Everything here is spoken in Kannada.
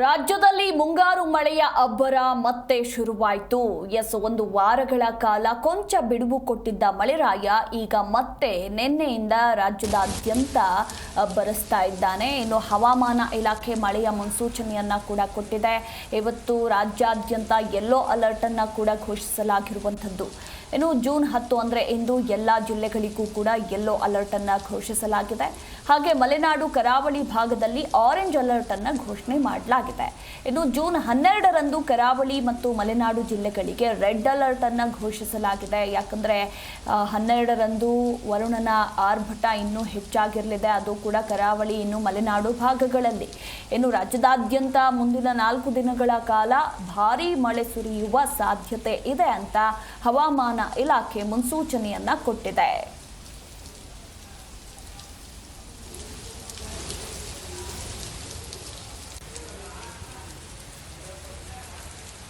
ರಾಜ್ಯದಲ್ಲಿ ಮುಂಗಾರು ಮಳೆಯ ಅಬ್ಬರ ಮತ್ತೆ ಶುರುವಾಯಿತು. ಎಸ್, ಒಂದು ವಾರಗಳ ಕಾಲ ಕೊಂಚ ಬಿಡುವು ಕೊಟ್ಟಿದ್ದ ಮಳೆರಾಯ ಈಗ ಮತ್ತೆ ನಿನ್ನೆಯಿಂದ ರಾಜ್ಯದಾದ್ಯಂತ ಬರೆಸ್ತಾ ಇದ್ದಾನೆ. ಇನ್ನು ಹವಾಮಾನ ಇಲಾಖೆ ಮಳೆಯ ಮುನ್ಸೂಚನೆಯನ್ನ ಕೂಡ ಕೊಟ್ಟಿದೆ. ಇವತ್ತು ರಾಜ್ಯಾದ್ಯಂತ ಯೆಲ್ಲೋ ಅಲರ್ಟ್ ಅನ್ನ ಕೂಡ ಘೋಷಿಸಲಾಗಿರುವಂಥದ್ದು. ಇನ್ನು ಜೂನ್ ಹತ್ತು ಅಂದರೆ ಇಂದು ಎಲ್ಲ ಜಿಲ್ಲೆಗಳಿಗೂ ಕೂಡ ಯೆಲ್ಲೋ ಅಲರ್ಟ್ ಅನ್ನು ಘೋಷಿಸಲಾಗಿದೆ. ಹಾಗೆ ಮಲೆನಾಡು, ಕರಾವಳಿ ಭಾಗದಲ್ಲಿ ಆರೆಂಜ್ ಅಲರ್ಟ್ ಅನ್ನು ಘೋಷಣೆ ಮಾಡಲಾಗಿದೆ. ಇನ್ನು ಜೂನ್ ಹನ್ನೆರಡರಂದು ಕರಾವಳಿ ಮತ್ತು ಮಲೆನಾಡು ಜಿಲ್ಲೆಗಳಿಗೆ ರೆಡ್ ಅಲರ್ಟ್ ಅನ್ನು ಘೋಷಿಸಲಾಗಿದೆ. ಯಾಕಂದ್ರೆ ಹನ್ನೆರಡರಂದು ವರುಣನ ಆರ್ಭಟ ಇನ್ನೂ ಹೆಚ್ಚಾಗಿರಲಿದೆ. ಅದು ಕೂಡ ಕರಾವಳಿ, ಇನ್ನು ಮಲೆನಾಡು ಭಾಗಗಳಲ್ಲಿ. ಇನ್ನು ರಾಜ್ಯದಾದ್ಯಂತ ಮುಂದಿನ ನಾಲ್ಕು ದಿನಗಳ ಕಾಲ ಭಾರೀ ಮಳೆ ಸುರಿಯುವ ಸಾಧ್ಯತೆ ಇದೆ ಅಂತ ಇಲಾಖೆ ಮುನ್ಸೂಚನೆಯನ್ನ ಕೊಟ್ಟಿದೆ.